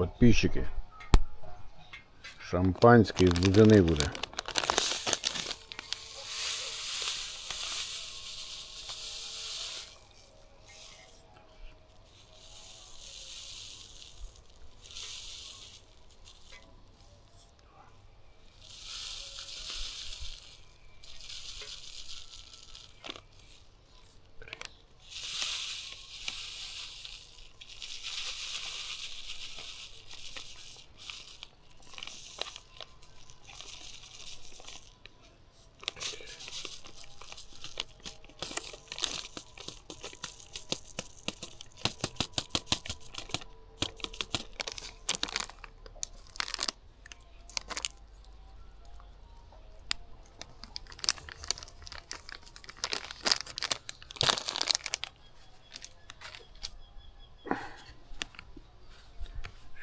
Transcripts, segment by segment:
Підписчики. Шампанське з бузини буде.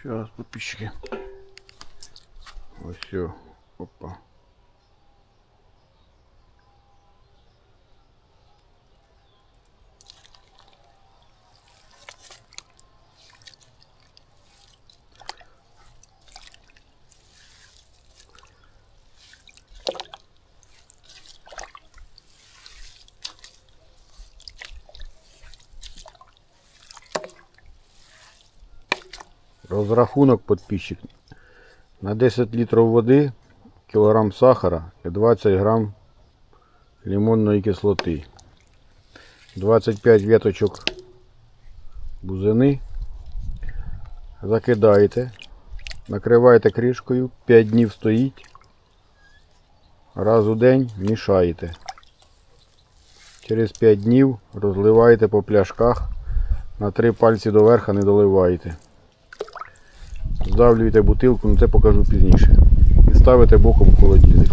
Сейчас, подписчики. Ось. Опа. Розрахунок підписчик. На 10 літрів води, кілограм сахара і 20 грам лимонної кислоти. 25 веточок бузини. Закидаєте. Накриваєте кришкою, 5 днів стоїть. Раз у день мішаєте. Через 5 днів розливаєте по пляшках. На 3 пальці до верха не доливаєте. Здавлюєте бутилку, ну це покажу пізніше. І ставите боком в холодильник.